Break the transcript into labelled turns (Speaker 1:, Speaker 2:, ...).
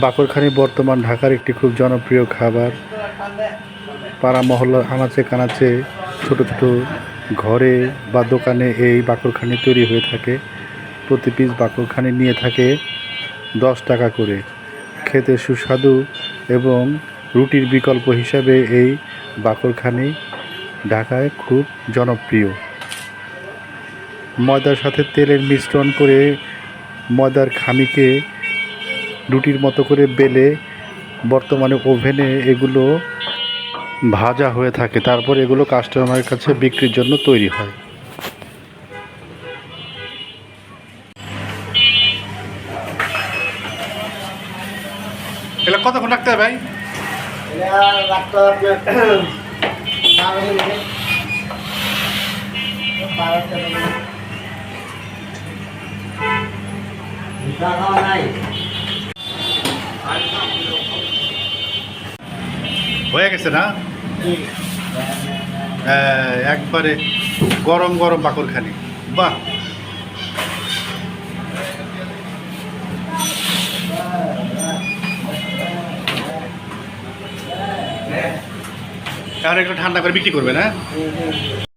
Speaker 1: বাকরখানি বর্তমান ঢাকার একটি খুব জনপ্রিয় খাবার। পাড়া মহল্লার আনাচে কানাচে, ছোট ছোট ঘরে বা দোকানে এই বাকরখানি তৈরি হয়ে থাকে। প্রতি পিস বাকরখানি নিয়ে থাকে দশ টাকা করে। খেতে সুস্বাদু এবং রুটির বিকল্প হিসাবে এই বাকরখানি ঢাকায় খুব জনপ্রিয়। ময়দার সাথে তেলের মিশ্রণ করে ময়দার খামিকে রুটির মতো করে বেলে বর্তমানে ওভেনে এগুলো ভাজা হয়ে থাকে। তারপর এগুলো কাস্টমারের কাছে বিক্রির জন্য তৈরি হয়। এগুলো কতক্ষণ রাখতে হবে ভাই?
Speaker 2: রাখতে হবে
Speaker 1: হয়ে গেছে না? হ্যাঁ, একবারে গরম গরম বাকরখানি। বাহ! তাহলে একটু ঠান্ডা করে বিক্রি করবে না
Speaker 2: হুম।